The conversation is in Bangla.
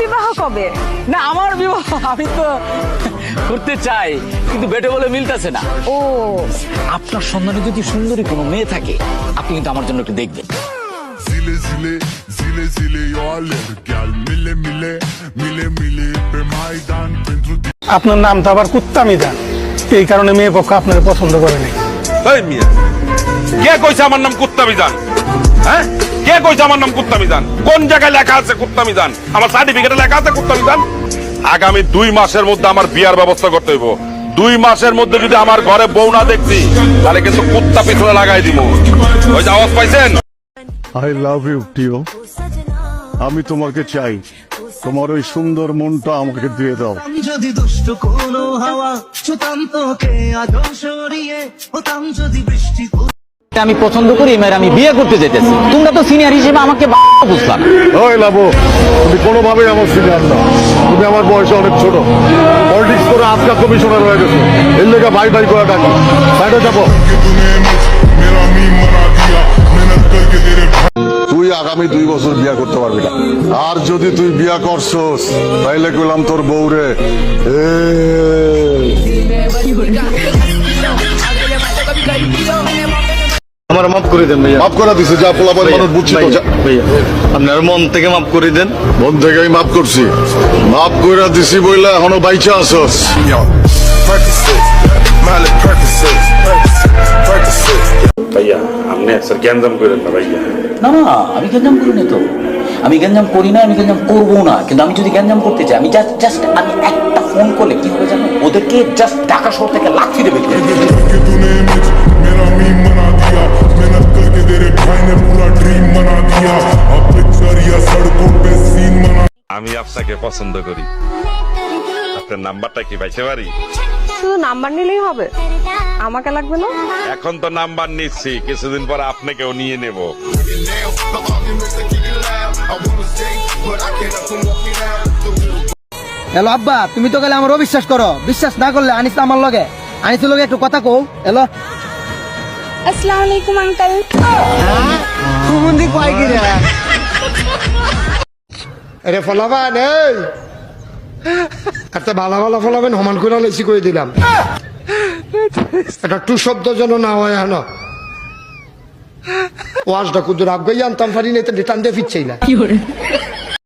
বিবাহ কবে? না আমার বিবাহ আমি তো করতে চাই কিন্তু বেটে বলে মিলতেছে না। ও। আপনার সন্ধানে যদি সুন্দরী কোনো মেয়ে থাকে আপনি কিন্তু আমার জন্য একটু দেখবেন। Zile, zile, zile, zile, eu alerg Gheal, mile, mile, mile, mile Pe Maidan pentru tine আপনার নাম তো আবার কুত্তামিদা এই কারণে মেয়ে পক্ষ আপনার পছন্দ করে নাই। এই মিয়া কে কইছে আমার নাম কুত্তা মিজান হ্যাঁ? কে কইছে আমার নাম কুত্তা মিজান? কোন জায়গায় লেখা আছে কুত্তা মিজান? আমার সার্টিফিকেটে লেখা আছে কুত্তা মিজান? আগামী দুই মাসের মধ্যে আমার বিয়ার ব্যবস্থা করতে হইব। দুই মাসের মধ্যে যদি আমার ঘরে বউ না দেখছি তাহলে কিন্তু কুত্তা পিছনে লাগাই দিব। ওই যে আওয়াজ পাইছেন? আই লাভ ইউ টিও আমি তোমাকে চাই। তোমার ওই সুন্দর মনটা আমাকে দিয়ে দাও। আমি যদি দুষ্ট কোনো হাওয়া ছুতাম তোকে সরিয়ে হতাম যদি বৃষ্টি আমি পছন্দ করি এবার আমি বিয়ে করতে যেতেছি। তোমরা তো সিনিয়র হিসেবে আমাকে বুঝলাম ওই লাভ তুমি কোনোভাবেই আমার সিনিয়র না। তুমি আমার বয়সে অনেক ছোট। পলিটিক্স করে আজকাল কমিশনার হয়ে গেছো। এর লেগে বাই বাই করে ডাকি। বাইরে যাব। তুই আগামী দুই বছর বিয়া করতে পারবি না। আর যদি তুই বিয়া করছস তাইলে কইলাম তোর বউরে। এ মাফ করে দেন ভাইয়া। মাফ করে দিছে যা পোলাপন মানুষ বুঝছি তো। ভাইয়া আপনার মন থেকে মাফ করে দেন। মন থেকেই মাফ করছি। মাফ করে দিছি বইলা এখনও বাইচা আসস. ভাইয়া আপনি স্যার গ্যাঞ্জাম করেন না ভাইয়া। না না আমি গ্যাঞ্জাম করি না তো। আমি গ্যাঞ্জাম করি না আমি গ্যাঞ্জাম করব না। কিন্তু আমি যদি গ্যাঞ্জাম করতে চাই আমি জাস্ট জাস্ট আমি একটা ফোন করলে কি হবে জানো? ওদেরকে জাস্ট ঢাকা শহর থেকে লাথি দেবে। আমি আপনাকে পছন্দ করি। আপনার নাম্বারটা কি পাইতে পারি? শুধু নাম্বার নিলেই হবে। আমাকে লাগবে না? এখন তো নাম্বার নিচ্ছি কিছুদিন পর আপনাকেও নিয়ে নেব। হ্যালো আব্বা তুমি তো গেলে আমার অবিশ্বাস করো। বিশ্বাস না করলে আনিস তো আমার লগে। আনিস লগে একটু কথা কও। হ্যালো। আসসালামু আলাইকুম আঙ্কেল কুমুন্দি কয় কি রে আরে ফলাবান, এই। একটা ভালো ভালো ফলাবেন সমান করে লেছি করে দিলাম। এটা টু শব্দ যেন না হয় হেন ওয়াজটা কুদুর আবগাই আনতাম পারি না তো টান দিয়ে ফিরছেই না।